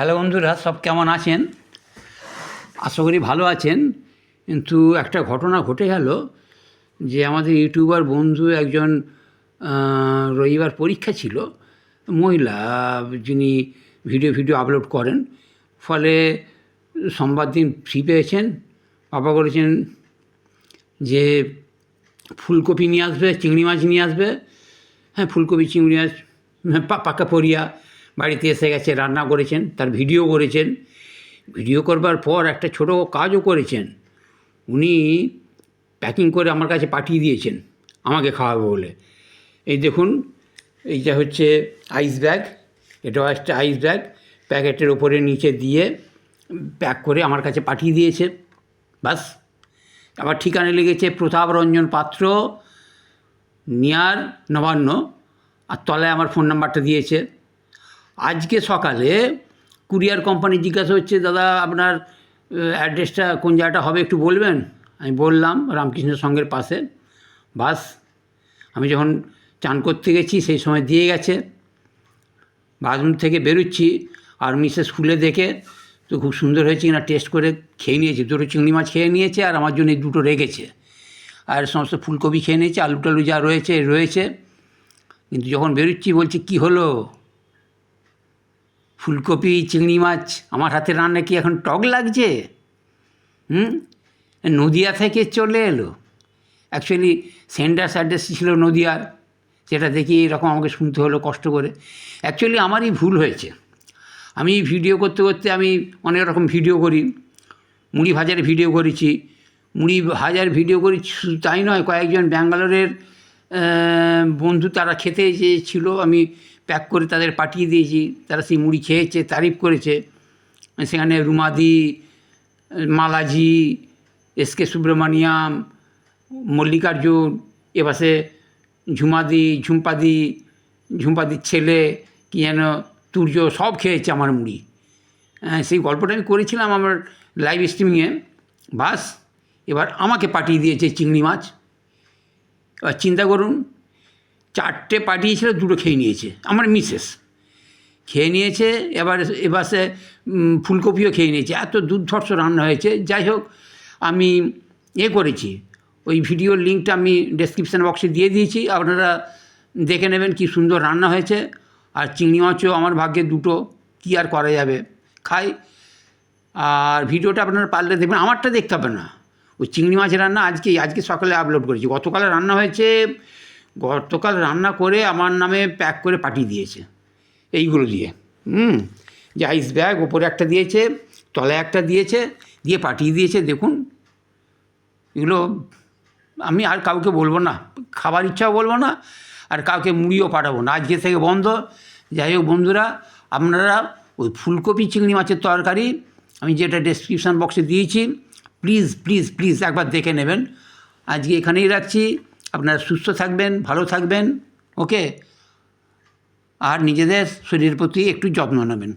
Hello বন্ধুরা সব কেমন আছেন? আশা করি ভালো আছেন। কিন্তু একটা ঘটনা ঘটে গেল যে আমাদের ইউটিউবার বন্ধু একজন রবিবার পরীক্ষা ছিল মহিলা যিনি ভিডিও ভিডিও আপলোড করেন। ফলে সোমবার দিন ফ্রি পেয়েছেন। বাবা করেছেন যে ফুলকপি নিয়ে আসবে চিংড়ি মাছ নিয়ে আসবে। হ্যাঁ ফুলকপি চিংড়ি মাছ হ্যাঁ, পাকা পরিয়া। বাড়িতে এসে গেছে, রান্না করেছেন, তার ভিডিও করেছেন। ভিডিও করবার পর একটা ছোট কাজও করেছেন। উনি প্যাকিং করে আমার কাছে পাঠিয়ে দিয়েছেন, আমাকে খাওয়াবে বলে। এই দেখুন, এইটা হচ্ছে আইস ব্যাগ এটাও একটা আইস ব্যাগ প্যাকেটের ওপরে নিচে দিয়ে প্যাক করে আমার কাছে পাঠিয়ে দিয়েছে বাস আবার ঠিকানা লেগেছে প্রতাপ রঞ্জন পাত্র, নিয়ার নবান্ন। আর তলায় আমার ফোন নাম্বারটা দিয়েছে। আজকে সকালে কুরিয়ার কোম্পানি জিজ্ঞাসা হচ্ছে, দাদা, আপনার অ্যাড্রেসটা কোন জায়গাটা হবে একটু বলবেন? আমি বললাম রামকৃষ্ণ সঙ্গের পাশে। বাস, আমি যখন চান করতে গেছি, সেই সময় দিয়ে গেছে। বাথরুম থেকে বেরোচ্ছি, আর মিসেস খুলে দেখে তো খুব সুন্দর হয়েছে কিনা টেস্ট করে খেয়ে নিয়েছে। দুটো চিংড়ি মাছ খেয়ে নিয়েছে, আর আমার জন্য দুটো রেখেছে। আর সমস্ত ফুলকপি খেয়ে নিয়েছে আলু টালু যা রয়েছে রয়েছে। কিন্তু যখন বেরোচ্ছি, বলছি, কি হলো? ফুলকপি, চিংড়ি মাছ, আমার হাতে রান্না কি এখন টক লাগছে? হুম? নদিয়া থেকে চলে এলো। অ্যাকচুয়ালি সেন্ডার্স অ্যাড্রেস ছিল নদিয়ার সেটা দেখি এরকম আমাকে শুনতে হলো কষ্ট করে। অ্যাকচুয়ালি আমারই ভুল হয়েছে। আমি ভিডিও করতে করতে আমি অনেক রকম ভিডিও করি। মুড়ি ভাজার ভিডিও করেছি। মুড়ি ভাজার ভিডিও করেছি, শুধু তাই নয়, কয়েকজন ব্যাঙ্গালোরের বন্ধু তারা খেতে চেয়েছিল, আমি প্যাক করে তাদের পাঠিয়ে দিয়েছি। তারা সেই মুড়ি খেয়েছে, তারিফ করেছে। সেখানে রুমাদি, মালাজি, এস কে সুব্রমণিয়াম মল্লিকার্জুন এপাশে ঝুমাদি, ঝুম্পাদি, ঝুম্পাদির ছেলে, কি যেন তুর্য সব খেয়েছে আমার মুড়ি। সেই গল্পটা আমি করেছিলাম আমার লাইভ স্ট্রিমিংয়ে বাস, এবার আমাকে পাঠিয়ে দিয়েছে চিংড়ি মাছ। এবার চিন্তা করুন, চারটে পাঠিয়েছিল, দুটো খেয়ে নিয়েছে, আমার মিসেস। খেয়ে নিয়েছে, এবার এবার সে ফুলকপিও খেয়ে নিয়েছে, এত দুর্ধর্ষ রান্না হয়েছে। যাই হোক, আমি এ করেছি, ওই ভিডিওর লিঙ্কটা আমি ডেসক্রিপশান বক্সে দিয়ে দিয়েছি, আপনারা দেখে নেবেন কি সুন্দর রান্না হয়েছে, আর চিংড়ি মাছও আমার ভাগ্যে দুটো, কী আর করা যাবে, খাই। আর ভিডিওটা আপনারা পারলে দেখবেন, আমারটা দেখতে হবে না। ওই চিংড়ি মাছের রান্না আজকে আজকে সকালে আপলোড করেছি। গতকাল রান্না হয়েছে, গতকাল রান্না করে আমার নামে প্যাক করে পাঠিয়ে দিয়েছে। এইগুলো দিয়ে, হুম? যে আইস ব্যাগ ওপরে একটা দিয়েছে, তলায় একটা দিয়েছে, দিয়ে পাঠিয়ে দিয়েছে, দেখুন। এগুলো আমি আর কাউকে বলব না, খাবার ইচ্ছাও বলব না, আর কাউকে মুড়িও পাঠাবো না। আজকে থেকে বন্ধ। যাই হোক বন্ধুরা, আপনারা ওই ফুলকপি চিংড়ি মাছের তরকারি, আমি যেটা ডেসক্রিপশান বক্সে দিয়েছি প্লিজ প্লিজ প্লিজ একবার দেখে নেবেন। আজকে এখানেই রাখছি। আপনারা সুস্থ থাকবেন, ভালো থাকবেন, ওকে? আর নিজেদের শরীরের প্রতি একটু যত্ন নেবেন।